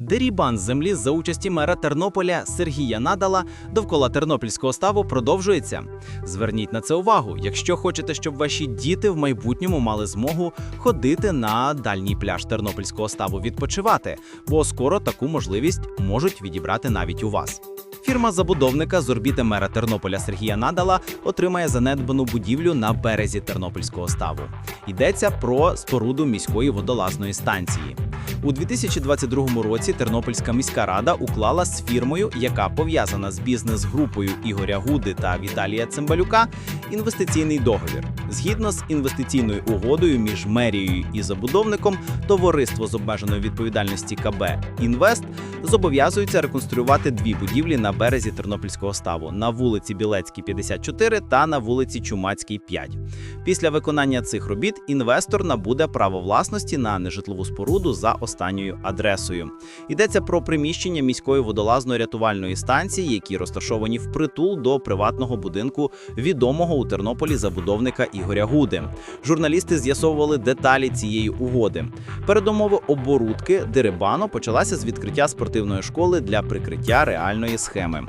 Дерібан землі за участі мера Тернополя Сергія Надала довкола тернопільського ставу продовжується. Зверніть на це увагу, якщо хочете, щоб ваші діти в майбутньому мали змогу ходити на дальній пляж тернопільського ставу відпочивати, бо скоро таку можливість можуть відібрати навіть у вас. Фірма забудовника з орбіти мера Тернополя Сергія Надала отримає занедбану будівлю на березі Тернопільського ставу. Йдеться про споруду міської водолазної станції. У 2022 році Тернопільська міська рада уклала з фірмою, яка пов'язана з бізнес-групою Ігоря Гуди та Віталія Цимбалюка, інвестиційний договір. Згідно з інвестиційною угодою між мерією і забудовником, товариство з обмеженої відповідальності КБ Інвест зобов'язується реконструювати дві будівлі на березі Тернопільського ставу на вулиці Білецькій, 54 та на вулиці Чумацькій, 5. Після виконання цих робіт інвестор набуде право власності на нежитлову споруду за останньою адресою. Йдеться про приміщення міської водолазно-рятувальної станції, які розташовані впритул до приватного будинку відомого у Тернополі забудовника Ігоря Гуди. Журналісти з'ясовували деталі цієї угоди. Передумови оборудки Дерибану почалася з відкриття спортивної школи для прикриття реальної схеми.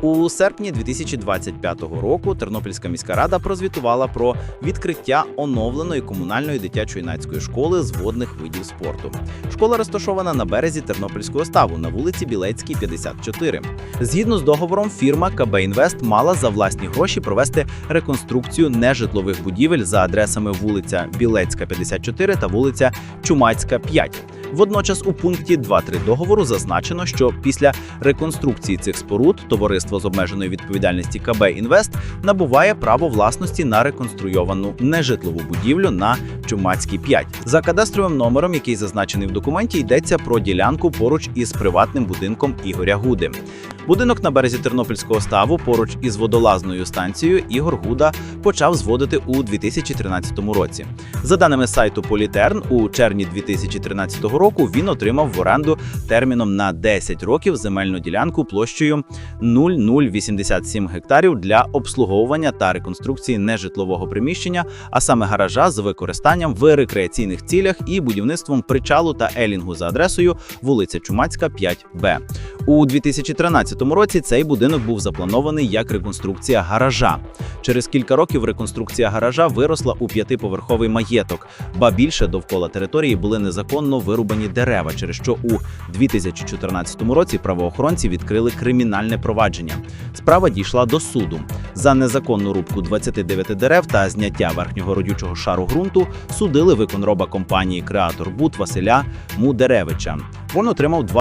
У серпні 2025 року Тернопільська міська рада прозвітувала про відкриття оновленої комунальної дитячо-юнацької школи з водних видів спорту. Школа розташована на березі Тернопільського ставу на вулиці Білецькій, 54. Згідно з договором, фірма КБ Інвест мала за власні гроші провести реконструкцію нежитлових будівель за адресами вулиця Білецька, 54 та вулиця Чумацька, 5. Водночас у пункті 2.3 договору зазначено, що після реконструкції цих споруд товариство з обмеженої відповідальності КБ Інвест набуває право власності на реконструйовану нежитлову будівлю на Чумацькій 5. За кадастровим номером, який зазначений в документі, йдеться про ділянку поруч із приватним будинком Ігоря Гуди. Будинок на березі Тернопільського ставу поруч із водолазною станцією Ігор Гуда почав зводити у 2013 році. За даними сайту Політерн, у червні 2013 року він отримав в оренду терміном на 10 років земельну ділянку площею 0,087 гектарів для обслуговування та реконструкції нежитлового приміщення, а саме гаража з використанням в рекреаційних цілях і будівництвом причалу та елінгу за адресою вулиця Чумацька, 5Б. У 2013 році цей будинок був запланований як реконструкція гаража. Через кілька років реконструкція гаража виросла у п'ятиповерховий маєток, ба більше довкола території були незаконно вирубані дерева, через що у 2014 році правоохоронці відкрили кримінальне провадження. Справа дійшла до суду. За незаконну рубку 29 дерев та зняття верхнього родючого шару ґрунту судили виконроба компанії Креатор Бут Василя Мудеревича. Він отримав два